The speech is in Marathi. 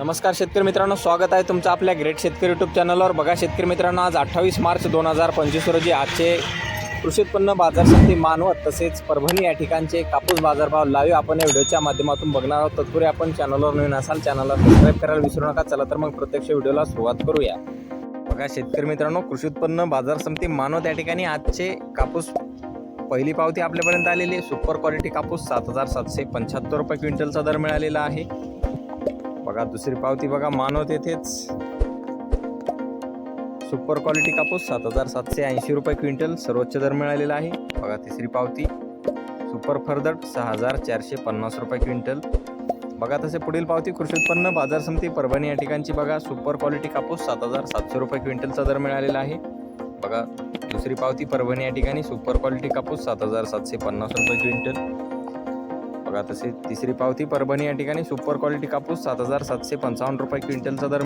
नमस्कार शेतकरी मित्रांनो स्वागत आहे तुमचं आपल्या ग्रेट शेतकरी यूट्यूब चॅनलवर बघा शेतकरी मित्रांनो आज अठ्ठावीस मार्च दोन हजार पंचवीस रोजी आजचे कृषी उत्पन्न बाजार समिती मानवत तसेच परभणी या ठिकाणचे कापूस बाजारभाव लाईव्ह आपण या व्हिडिओच्या माध्यमातून बघणार आहोत. तत्पूर्वी आपण चॅनलवर नवीन असाल चॅनलला सबस्क्राईब करायला विसरू नका. चला तर मग प्रत्यक्ष व्हिडिओला सुरुवात करूया. बघा शेतकरी मित्रांनो कृषी उत्पन्न बाजार समिती मानवत या ठिकाणी आजचे कापूस पहिली पावती आपल्यापर्यंत आलेली सुपर क्वालिटी कापूस सात हजार सातशे पंच्याहत्तर रुपये क्विंटलचा दर मिळालेला आहे. बघा दुसरी पावती बघा मानव तेथेच. सुपर क्वालिटी कापूस सात हजार सातशे ऐंशी रुपये क्विंटल सर्वोच्च दर मिळालेला आहे. बघा तिसरी पावती. सुपर फरदट सहा हजार चारशे पन्नास रुपये क्विंटल. बघा तसे पुढील पावती कृषी उत्पन्न बाजार समिती परभणी या ठिकाणची बघा. सुपर क्वालिटी कापूस सात हजार सातशे रुपये क्विंटलचा दर मिळालेला आहे. बघा दुसरी पावती परभणी या ठिकाणी. सुपर क्वालिटी कापूस सात हजार सातशे पन्नास रुपये क्विंटल. बघा तसे तिसरी पावती परभणी या ठिकाणी. सुपर क्वालिटी कापूस सात हजार सातशे पंचावन्न रुपये क्विंटलचा दर